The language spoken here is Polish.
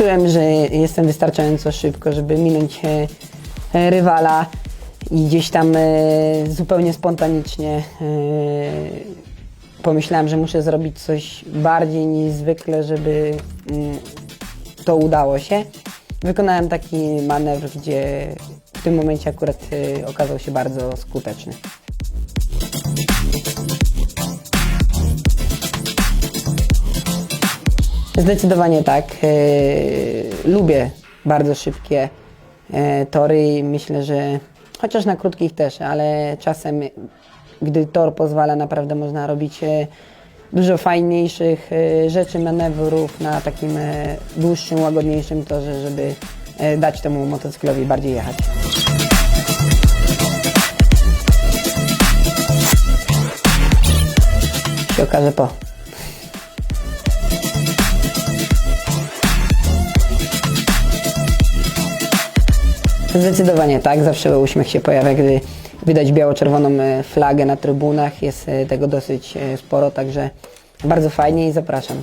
Czułem, że jestem wystarczająco szybko, żeby minąć e, e, rywala i gdzieś tam e, zupełnie spontanicznie pomyślałem, że muszę zrobić coś bardziej niż zwykle, żeby mm, to udało się. Wykonałem taki manewr, gdzie w tym momencie akurat okazał się bardzo skuteczny. Zdecydowanie tak. E, lubię bardzo szybkie e, tory i myślę, że chociaż na krótkich też, ale czasem, gdy tor pozwala, naprawdę można robić e, dużo fajniejszych rzeczy, manewrów na takim dłuższym, łagodniejszym torze, żeby dać temu motocyklowi bardziej jechać. Się okaże po. Zdecydowanie tak, zawsze uśmiech się pojawia, gdy widać biało-czerwoną e, flagę na trybunach. Jest e, tego dosyć e, sporo, także bardzo fajnie i zapraszam.